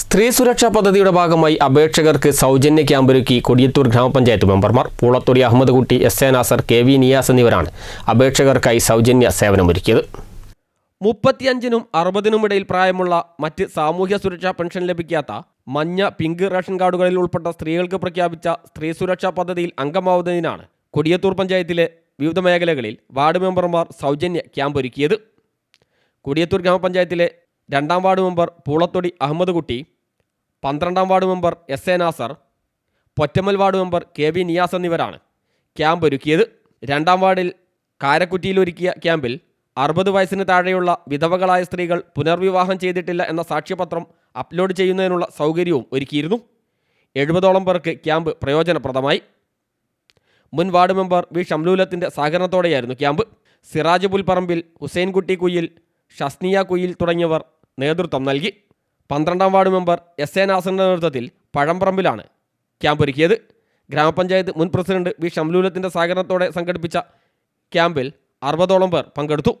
സ്ത്രീ സുരക്ഷാ പദ്ധതിയുടെ ഭാഗമായി അപേക്ഷകർക്ക് സൗജന്യ ക്യാമ്പൊരുക്കി കൊടിയത്തൂർ ഗ്രാമപഞ്ചായത്ത് മെമ്പർമാർ. Poolathodi Ahammed Kutty S A Nasar K V Niyas എന്നിവരാണ് അപേക്ഷകർക്കായി സൗജന്യ സേവനമൊരുക്കിയത്. മുപ്പത്തിയഞ്ചിനും അറുപതിനുമിടയിൽ പ്രായമുള്ള മറ്റ് സാമൂഹ്യ സുരക്ഷാ പെൻഷൻ ലഭിക്കാത്ത മഞ്ഞ പിങ്ക് റേഷൻ കാർഡുകളിൽ ഉൾപ്പെട്ട സ്ത്രീകൾക്ക് പ്രഖ്യാപിച്ച സ്ത്രീ സുരക്ഷാ പദ്ധതിയിൽ അംഗമാവുന്നതിനാണ് കൊടിയത്തൂർ പഞ്ചായത്തിലെ വിവിധ മേഖലകളിൽ വാർഡ് മെമ്പർമാർ സൗജന്യ ക്യാമ്പ് ഒരുക്കിയത്. കൊടിയത്തൂർ ഗ്രാമപഞ്ചായത്തിലെ രണ്ടാം വാർഡ് മെമ്പർ പൂളത്തൊടി അഹമ്മദ് കുട്ടി പന്ത്രണ്ടാം ward member S A Nasar Pottammal ward member K V Niyas എന്നിവരാണ് ക്യാമ്പ് ഒരുക്കിയത്. രണ്ടാം വാർഡിൽ കാരക്കുറ്റിയിൽ ഒരുക്കിയ ക്യാമ്പിൽ അറുപത് വയസ്സിന് താഴെയുള്ള വിധവകളായ സ്ത്രീകൾ പുനർവിവാഹം ചെയ്തിട്ടില്ല എന്ന സാക്ഷ്യപത്രം അപ്ലോഡ് ചെയ്യുന്നതിനുള്ള സൗകര്യവും ഒരുക്കിയിരുന്നു. എഴുപതോളം പേർക്ക് ക്യാമ്പ് പ്രയോജനപ്രദമായി. മുൻ വാർഡ് മെമ്പർ വി ഷംലൂലത്തിന്റെ സഹകരണത്തോടെയായിരുന്നു ക്യാമ്പ്. സിറാജ് പുൽപ്പറമ്പിൽ ഹുസൈൻകുട്ടി കുയിൽ ഷസ്നിയ കുയിൽ തുടങ്ങിയവർ നേതൃത്വം നൽകി. പന്ത്രണ്ടാം വാർഡ് മെമ്പർ എസ് എ നാസറിന്റെ നേതൃത്വത്തിൽ പഴംപറമ്പിലാണ് ക്യാമ്പ് ഒരുക്കിയത്. ഗ്രാമപഞ്ചായത്ത് മുൻ പ്രസിഡന്റ് വി ഷംലൂലത്തിന്റെ സഹകരണത്തോടെ സംഘടിപ്പിച്ച ക്യാമ്പിൽ അറുപതോളം പേർ പങ്കെടുത്തു.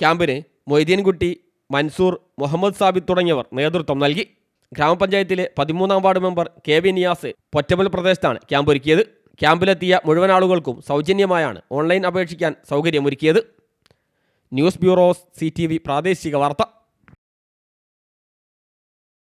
ക്യാമ്പിന് മൊയ്തീൻകുട്ടി മൻസൂർ മുഹമ്മദ് സാബിദ് തുടങ്ങിയവർ നേതൃത്വം നൽകി. ഗ്രാമപഞ്ചായത്തിലെ പതിമൂന്നാം ward member K V Niyas Pottamal പ്രദേശത്താണ് ക്യാമ്പ് ഒരുക്കിയത്. ക്യാമ്പിലെത്തിയ മുഴുവൻ ആളുകൾക്കും സൗജന്യമായാണ് ഓൺലൈൻ അപേക്ഷിക്കാൻ സൗകര്യമൊരുക്കിയത്. ന്യൂസ് ബ്യൂറോസ് സി പ്രാദേശിക വാർത്ത.